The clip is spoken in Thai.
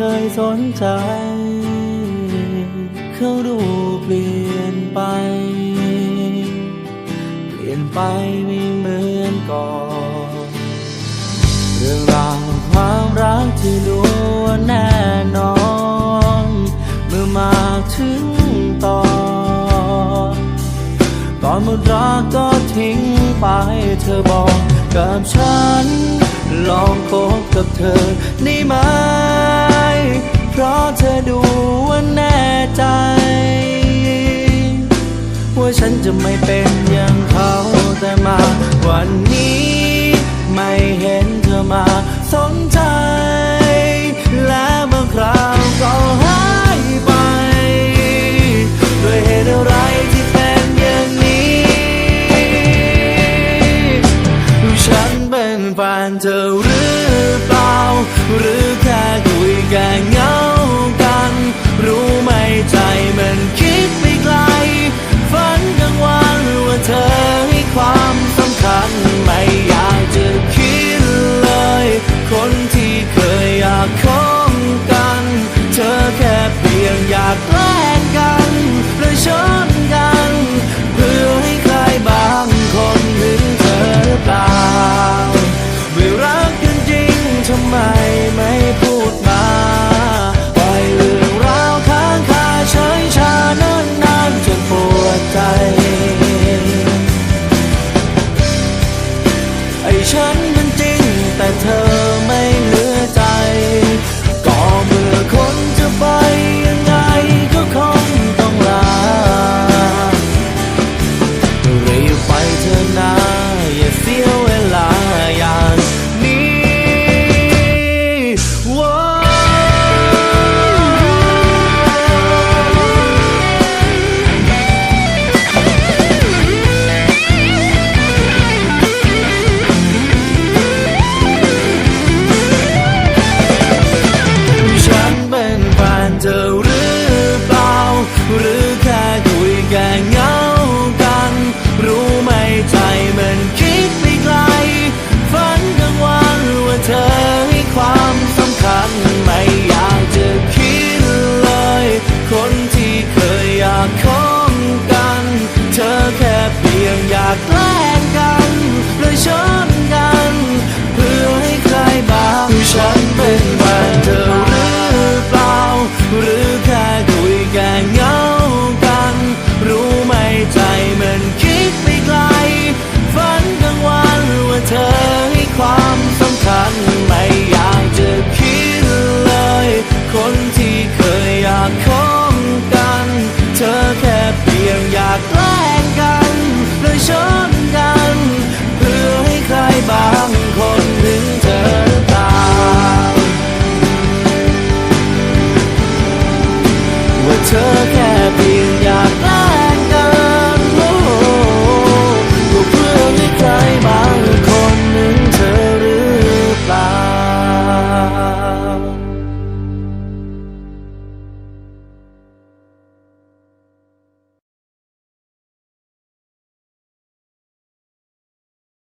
เคยสนใจ เขาดูเปลี่ยนไป เปลี่ยนไปไม่เหมือนก่อน เรื่องราวความรักที่ล้วนแน่นอน เมื่อมาถึงตอนตอนหมดรักก็ทิ้งไปเธอบอกกับฉัน ลองคบกับเธอได้ไหม เพราะเธอดูว่าแน่ใจ ว่าฉันจะไม่เป็นอย่างเขาแต่มาวันนี้านเธอหรือเปล่า หรือแค่คุยแค่เงากัน รู้ไหมใจมันคิด glass.